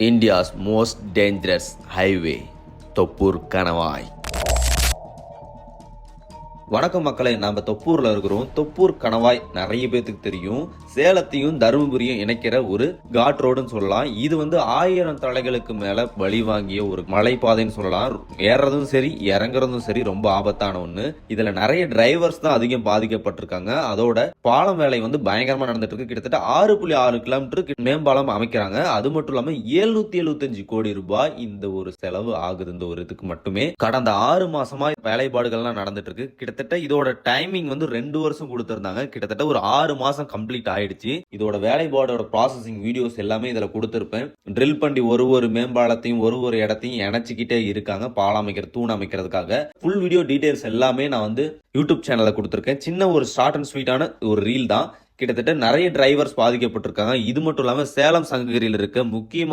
India's most dangerous highway Thoppur Kanavai வணக்கம் மக்களை நம்ம தொப்பூரில் இருக்கிறோம். தொப்பூர் கணவாய் நிறைய பேத்துக்கு தெரியும். சேலத்தையும் தருமபுரியும் இணைக்கிற ஒரு காட் ரோடுன்னு சொல்லலாம். இது வந்து ஆயிரம் தலைகளுக்கு மேலே வழி வாங்கிய ஒரு மலைப்பாதைன்னு சொல்லலாம். ஏறதும் சரி இறங்குறதும் சரி ரொம்ப ஆபத்தான ஒன்று இதில் நிறைய டிரைவர்ஸ் தான் அதிகம் பாதிக்கப்பட்டிருக்காங்க. அதோட பாலம் வேலை வந்து பயங்கரமாக நடந்துட்டு இருக்கு. கிட்டத்தட்ட ஆறு புள்ளி ஆறு கிலோமீட்டருக்கு மேம்பாலம் அமைக்கிறாங்க. அது மட்டும் இல்லாமல் எழுநூத்தி எழுபத்தஞ்சு கோடி ரூபாய் இந்த ஒரு செலவு ஆகுது இந்த ஒரு இதுக்கு மட்டுமே. கடந்த ஆறு மாசமா வேலைப்பாடுகள்லாம் நடந்துட்டு இருக்கு. கிட்டத்தட்ட கிட்டத்தட்ட இதோட டைமிங் வந்து ரெண்டு வருஷம் கொடுத்துருந்தாங்க. கிட்டத்தட்ட ஒரு ஆறு மாசம் கம்ப்ளீட் ஆயிடுச்சு. இதோட வேலைபாடோட ப்ராசஸிங் வீடியோஸ் எல்லாமே இதுல கொடுத்துருப்பேன். ட்ரில் பண்ணி ஒரு ஒரு மேம்பாலத்தையும் ஒரு ஒரு இடத்தையும் இணைச்சிக்கிட்டே இருக்காங்க. பாலம் அமைக்கிற தூண் அமைக்கிறதுக்காக. ஃபுல் வீடியோ டீடைல்ஸ் எல்லாமே நான் வந்து யூடியூப் சேனல்ல கொடுத்துருக்கேன். சின்ன ஒரு ஷார்ட் அண்ட் ஸ்வீட்டான ஒரு ரீல் தான். கிட்டத்தட்ட நிறைய டிரைவர்ஸ் பாதிக்கப்பட்டிருக்காங்க. இது மட்டும் இல்லாமல் சேலம் சங்ககிரியில் இருக்க முக்கியமான